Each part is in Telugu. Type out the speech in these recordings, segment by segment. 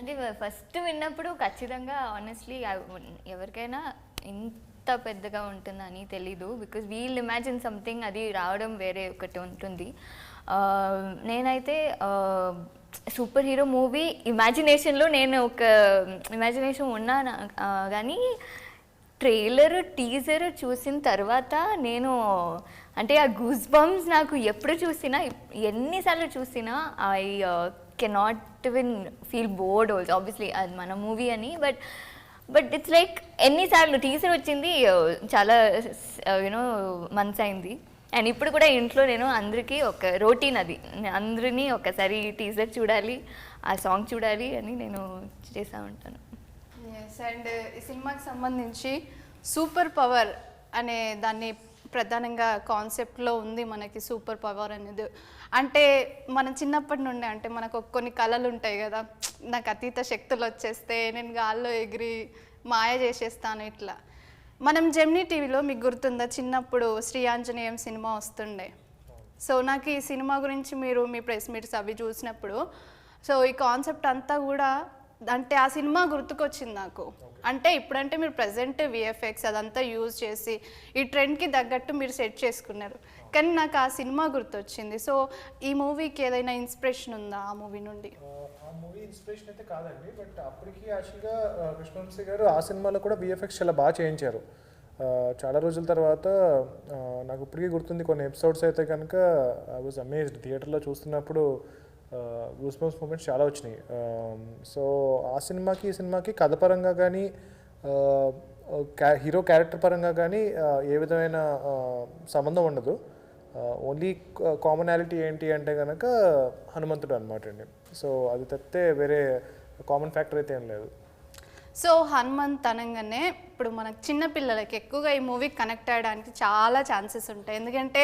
అంటే ఫస్ట్ విన్నప్పుడు ఖచ్చితంగా ఆనెస్ట్లీ ఎవరికైనా ఇంత పెద్దగా ఉంటుందని తెలీదు. బికాజ్ వీల్ ఇమాజిన్ సంథింగ్ అది రావడం వేరే ఒకటి ఉంటుంది. నేనైతే సూపర్ హీరో మూవీ ఇమాజినేషన్లో నేను ఒక ఇమాజినేషన్ ఉన్నాను కానీ ట్రైలర్ టీజర్ చూసిన తర్వాత నేను అంటే ఆ గూస్ బంప్స్ నాకు ఎప్పుడు చూసినా ఎన్నిసార్లు చూసినా I cannot win feel bored also obviously అది మన మూవీ అని బట్ బట్ ఇట్స్ లైక్ ఎన్నిసార్లు టీజర్ వచ్చింది uh, చాలా uh, యూనో మంత్స్ అయింది. అండ్ ఇప్పుడు కూడా ఇంట్లో నేను అందరికీ ఒక రొటీన్ అది. అందరినీ ఒకసారి టీజర్ చూడాలి ఆ సాంగ్ చూడాలి అని నేను చేస్తూ ఉంటాను. ఎస్ అండ్ ఈ సినిమాకి సంబంధించి సూపర్ పవర్ అనే దాన్ని ప్రధానంగా కాన్సెప్ట్లో ఉంది మనకి సూపర్ పవర్ అనేది. అంటే మనం చిన్నప్పటి నుండి అంటే మనకు కొన్ని కళలు ఉంటాయి కదా నాకు అతీత శక్తులు వచ్చేస్తే నేను గాల్లో ఎగిరి మాయ చేసేస్తాను ఇట్లా. మనం జెమినీ టీవీలో మీకు గుర్తుందా? చిన్నప్పుడు శ్రీ ఆంజనేయం సినిమా వస్తుండే. సో నాకు ఈ సినిమా గురించి మీరు మీ ప్రెస్ మీట్స్ అవి చూసినప్పుడు సో ఈ కాన్సెప్ట్ అంతా కూడా అంటే ఆ సినిమా గుర్తుకొచ్చింది నాకు. అంటే ఇప్పుడంటే మీరు ప్రజెంట్ విఎఫ్ఎక్స్ అదంతా యూజ్ చేసి ఈ ట్రెండ్కి తగ్గట్టు మీరు సెట్ చేసుకున్నారు. కానీ నాకు ఆ సినిమా గుర్తొచ్చింది. సో ఈ మూవీకి ఏదైనా ఇన్స్పిరేషన్ ఉందా ఆ మూవీ నుండి? ఆ మూవీ ఇన్స్పిరేషన్ అయితే కాదండి. బట్ అప్పటికి యాక్చువల్గా కృష్ణవంశీ గారు ఆ సినిమాలో కూడా విఎఫ్ఎక్స్ చాలా బాగా చేయించారు. చాలా రోజుల తర్వాత నాకు ఇప్పటికీ గుర్తుంది. కొన్ని ఎపిసోడ్స్ అయితే కనుక ఐ వాజ్ అమేజ్డ్ థియేటర్లో చూస్తున్నప్పుడు గూస్ బంప్స్ మూమెంట్స్ చాలా వచ్చినాయి. సో ఆ సినిమాకి ఈ సినిమాకి కథ పరంగా కానీ హీరో క్యారెక్టర్ పరంగా కానీ ఏ విధమైన సంబంధం ఉండదు. ఓన్లీ కామనాలిటీ ఏంటి అంటే కనుక హనుమంతుడు అనమాట అండి. సో అది తప్పితే వేరే కామన్ ఫ్యాక్టర్ అయితే ఏం లేదు. సో హనుమంత్ అనగానే ఇప్పుడు మనకు చిన్నపిల్లలకి ఎక్కువగా ఈ మూవీ కనెక్ట్ అయ్యడానికి చాలా ఛాన్సెస్ ఉంటాయి. ఎందుకంటే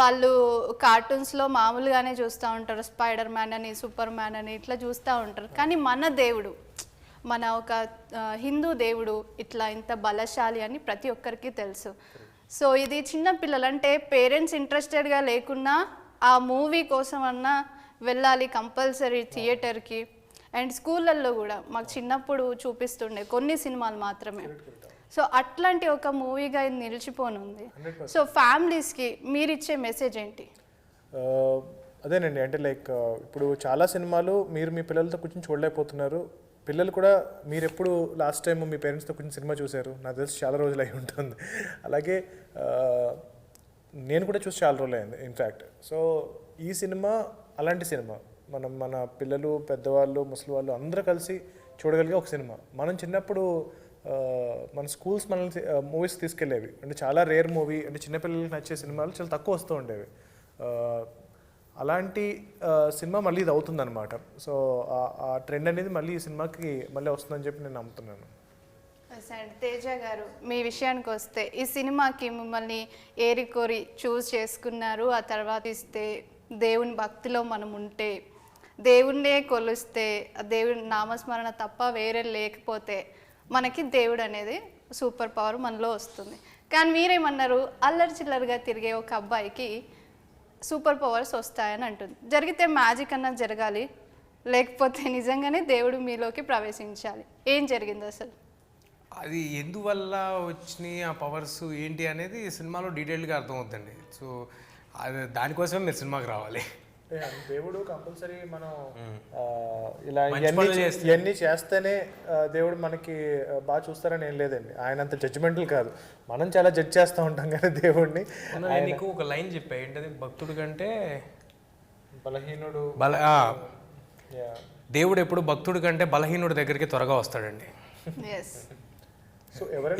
వాళ్ళు కార్టూన్స్లో మామూలుగానే చూస్తూ ఉంటారు. స్పైడర్ మ్యాన్ అని సూపర్ మ్యాన్ అని ఇట్లా చూస్తూ ఉంటారు. కానీ మన దేవుడు మన ఒక హిందూ దేవుడు ఇట్లా ఇంత బలశాలి అని ప్రతి ఒక్కరికి తెలుసు. సో ఇది చిన్న పిల్లలు అంటే పేరెంట్స్ ఇంట్రెస్టెడ్గా లేకున్నా ఆ మూవీ కోసం అన్నా వెళ్ళాలి కంపల్సరీ థియేటర్కి అండ్ స్కూళ్ళల్లో కూడా మాకు చిన్నప్పుడు చూపిస్తుండే కొన్ని సినిమాలు మాత్రమే. సో అట్లాంటి ఒక మూవీగా ఇది నిలిచిపోనుంది. సో ఫ్యామిలీస్కి మీరు ఇచ్చే మెసేజ్ ఏంటి? అదేనండి. అంటే లైక్ ఇప్పుడు చాలా సినిమాలు మీరు మీ పిల్లలతో కూర్చొని చూడలేకపోతున్నారు. పిల్లలు కూడా మీరు ఎప్పుడు లాస్ట్ టైం మీ పేరెంట్స్తో కూర్చొని సినిమా చూశారు? నాకు తెలిసి చాలా రోజులు అయి ఉంటుంది. అలాగే నేను కూడా చూసి చాలా రోజులు అయింది ఇన్ఫ్యాక్ట్ సో ఈ సినిమా అలాంటి సినిమా. మనం మన పిల్లలు పెద్దవాళ్ళు ముసలి వాళ్ళు అందరూ కలిసి చూడగలిగే ఒక సినిమా. మనం చిన్నప్పుడు మన స్కూల్స్ మనల్ని మూవీస్ తీసుకెళ్ళేవి. అంటే చాలా రేర్ మూవీ అంటే చిన్నపిల్లలకి నచ్చే సినిమాలు చాలా తక్కువ వస్తూ ఉండేవి. అలాంటి సినిమా మళ్ళీ ఇది అవుతుందన్నమాట. సో ఆ- ట్రెండ్ అనేది మళ్ళీ ఈ సినిమాకి మళ్ళీ వస్తుందని చెప్పి నేను నమ్ముతున్నాను. అండ్ తేజ గారు మీ విషయానికి వస్తే ఈ సినిమాకి మిమ్మల్ని ఏరి కోరి చూస్ చేసుకున్నారు. ఆ తర్వాత ఇస్తే దేవుని భక్తిలో మనం ఉంటే దేవుణ్ణే కొలుస్తే దేవుడి నామస్మరణ తప్ప వేరే లేకపోతే మనకి దేవుడు అనేది సూపర్ పవర్ మనలో వస్తుంది. కానీ మీరేమన్నారు? అల్లరి చిల్లరిగా తిరిగే ఒక అబ్బాయికి సూపర్ పవర్స్ వస్తాయని అంటుంది. జరిగితే మ్యాజిక్ అన్నా జరగాలి లేకపోతే నిజంగానే దేవుడు మీలోకి ప్రవేశించాలి. ఏం జరిగింది అసలు? అది ఎందువల్ల వచ్చినాయి ఆ పవర్స్? ఏంటి అనేది సినిమాలో డీటెయిల్గా అర్థమవుతుంది సో అది దానికోసమే మీరు సినిమాకి రావాలి. దేవుడు కంపల్సరీ మనం ఆ, ఇలా ఇవన్నీ చేస్తేనే దేవుడు మనకి బాగా చూస్తారని ఏం లేదండి. ఆయన అంత జడ్జిమెంటల్ కాదు. మనం చాలా జడ్జ్ చేస్తూ ఉంటాం కానీ దేవుడిని నీకు ఒక లైన్ చెప్పా. ఏంటది? భక్తుడు కంటే బలహీనుడు బల. దేవుడు ఎప్పుడు భక్తుడి కంటే బలహీనుడి దగ్గరికి త్వరగా వస్తాడండి.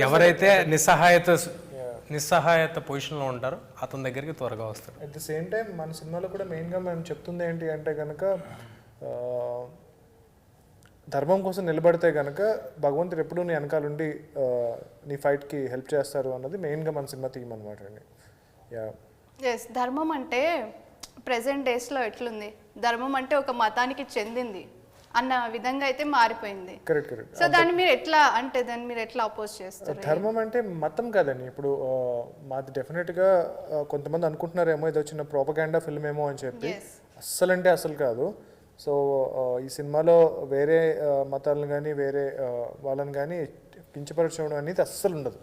ఎవరైతే నిస్సహాయత నిస్సహాయత పొజిషన్లో ఉంటారో. అతని దగ్గరికి త్వరగా వస్తాడు అట్ ద సేమ్ టైం మన సినిమాలో కూడా మెయిన్గా మనం చెప్తుంది ఏంటి అంటే కనుక ఆ, ధర్మం కోసం నిలబడితే కనుక భగవంతుడు ఎప్పుడూ నీ వెనకాలండి నీ ఫైట్కి హెల్ప్ చేస్తారు అన్నది మెయిన్గా మన సినిమా థీమ్ అనమాట అండి. యా ఎస్ ధర్మం అంటే ప్రజెంట్ డేస్లో ఎట్లుంది? ధర్మం అంటే ఒక మతానికి చెందింది. అన్న విధంగా అయితే మారిపోయింది. సో దాన్ని మీరు ఎట్లా అంటే దాన్ని మీరు ఎట్లా అపోజ్ చేస్తారు? ధర్మం అంటే మతం కాదండి. ఇప్పుడు మాది డెఫినెట్గా కొంతమంది అనుకుంటున్నారేమో ఇది వచ్చిన ప్రోపగాండా ఫిల్మ్ ఏమో అని చెప్పి. అస్సలు అంటే అసలు కాదు. సో ఈ సినిమాలో వేరే మతాలను కానీ వేరే వాళ్ళని కానీ కించపరచడం అనేది అస్సలు ఉండదు.